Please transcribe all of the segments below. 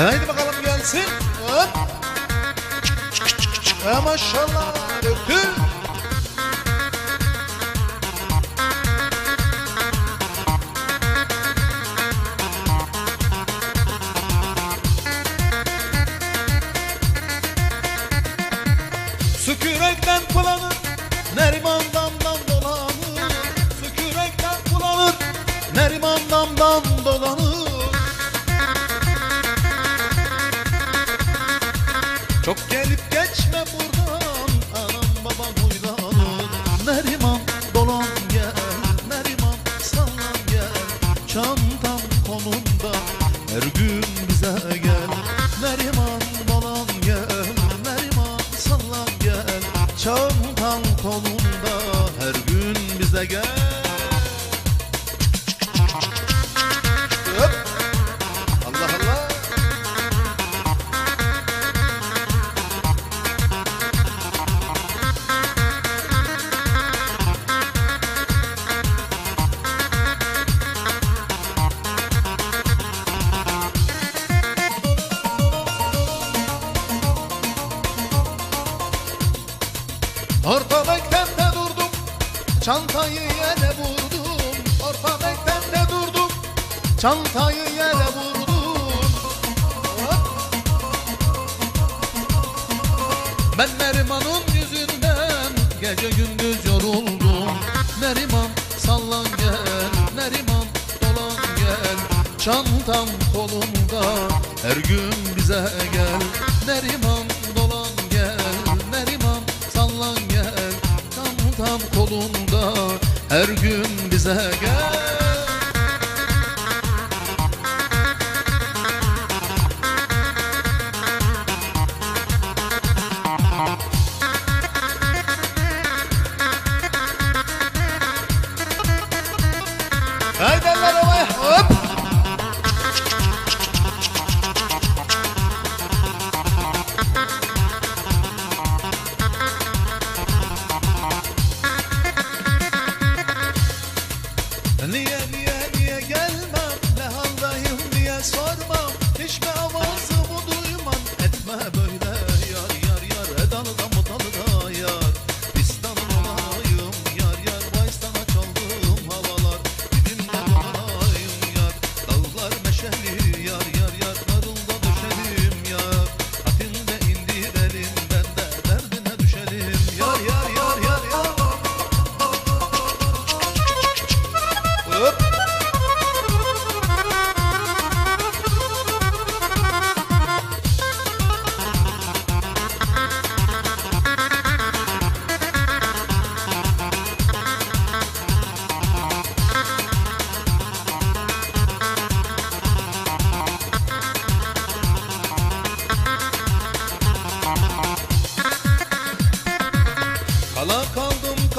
Haydi bakalım gelsin. Hop. Ha maşallah. Döktü. Su kürekten kullanır Neriman damdan dolanır Su kürekten kullanır Neriman damdan dolanır Só que ele Orta beklente durdum Çantayı yere vurdum. Orta beklente durdum Çantayı yere vurdum. Ben Neriman'ın yüzünden Gece gündüz yoruldum. Neriman sallan gel Neriman dolan gel. Çantam kolumda Her gün bize gel. Neriman Kolumda Her gün bize gel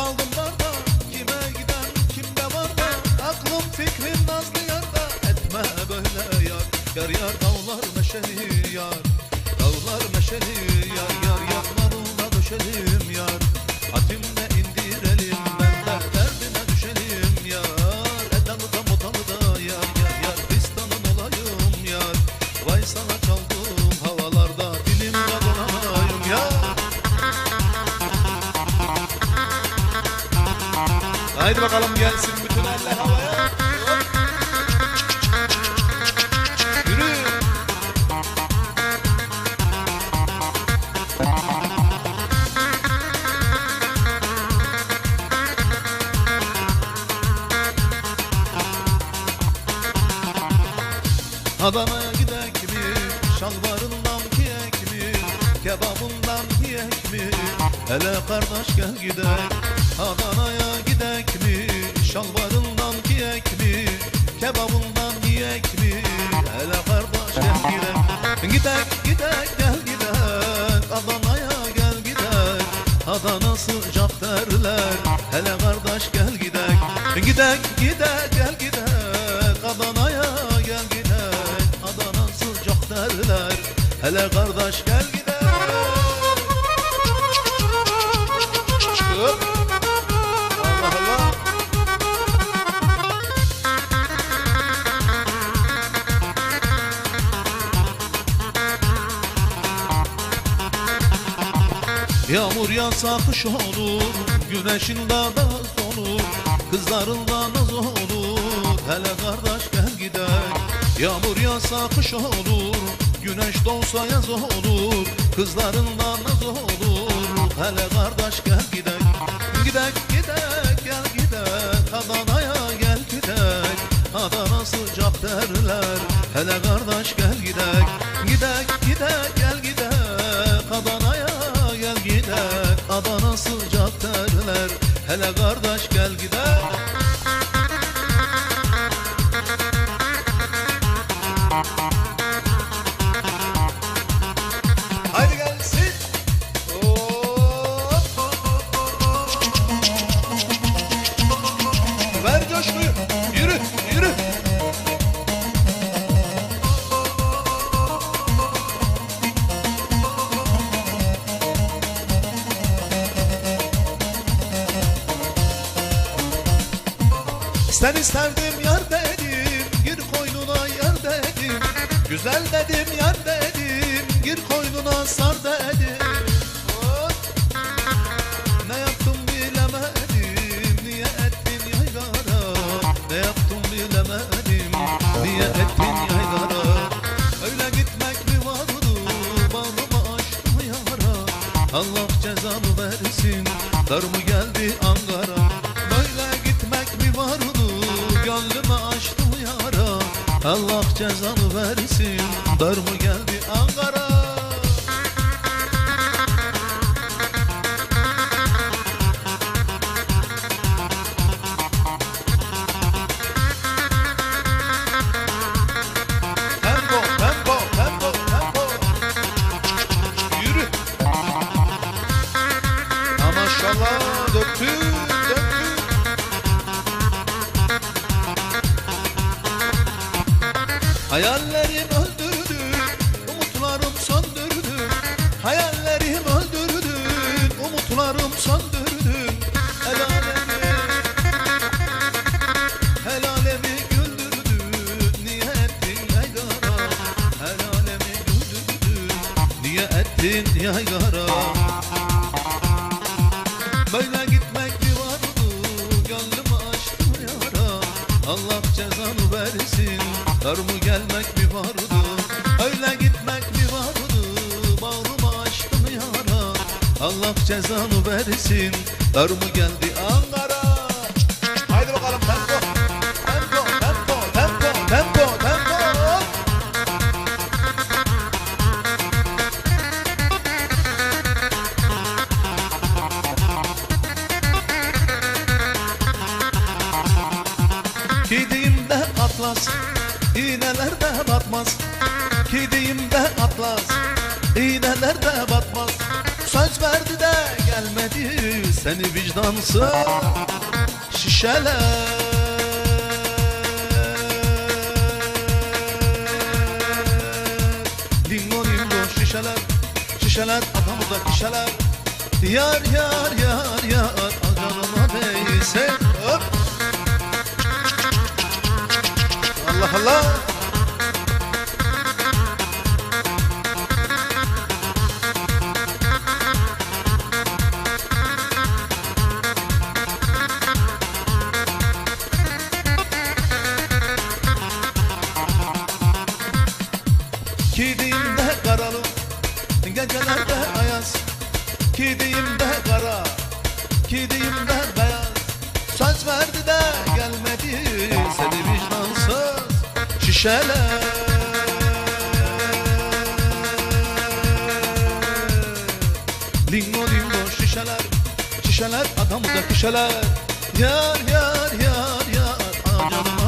kaldım barda. Kime giden kimde var da? Aklım fikrim nazlı yarda Etme böyle yar Yar yar dağlar meşeli yar. Dağlar meşeli yar Yar yar narına döşelim Haydi bakalım gelsin bütün eller havaya. Yürü. Adana'ya gidek mi? Şalvarından giyek mi? Kebabından yiyek mi? Hele kardeş gel gidek Adana'ya gidek derler Hele kardeş gel gidek. Gidek gidek gel gidek. Adana'ya gel gidek. Adana sıcak derler. Hele kardeş gel gidek Yağmur yağsa kış olur Güneşin dağda olur Kızların da naz olur. Hele kardeş gel gidelim Yağmur yağsa kış olur Güneş doğsa yaz olur Kızların da naz olur. Hele kardeş gel gidelim Gidek gidek gel gidek Adana'ya gel gidek Adana sıcak derler. Hele kardeş gel Gidek Seni sevdim yar dedim Gir koynuna yar dedim. Güzel dedim yar dedim Gir koynuna sar dedim. Ne yaptım bilemedim Niye ettin yaygara? Ne yaptım bilemedim Niye ettin yaygara? Öyle gitmek mi vardı Bağrıma açtım yara? Allah cezanı versin Dar mı geldi Ankara Allah cezanı versin. Dar mı geldi Hayallerim öldürdü, umutlarım söndürdü. Hayallerim öldürdü, umutlarım söndürdü. El alemi, el alemi güldürdü. Niye ettin yaygara? El alemi güldürdü. Niye ettin yaygara? Gelmek mi vardı? Öyle gitmek mi vardı? Bağrıma açtım yara. Allah cezanı versin. Dar mı geldi Ankara Haydi bakalım tempo. Tempo tempo tempo tempo tempo. Gideyim de atlas iğneler de batmaz Gideyim de atlas. İğneler de batmaz Söz verdi de gelmedi seni vicdansız şişeler. Dingo dingo şişeler. Şişeler atamızda şişeler Yar yar yar yar Acanıma değse. Hop Allah Allah. Gideyim de karalı Gecelerde ayaz. Gideyim de kara Gideyim de beyaz. Söz verdi de şişeler Dingo dingo şişeler Şişeler adamda kişeler Yar yar yar yar Acanıma değsin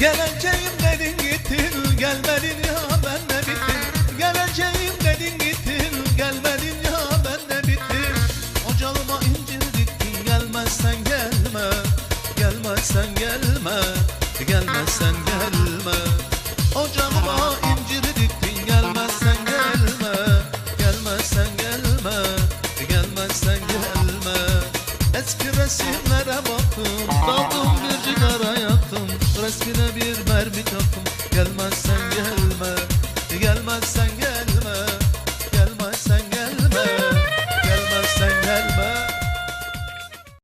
Geleceğim dedin gittin gelmedin ya ben de bittim. Geleceğim dedin gittin gelmedin ya ben de bittim. Ocağıma incir diktin gelmezsen gelme. Gelmezsen gelme gelmezsen gelme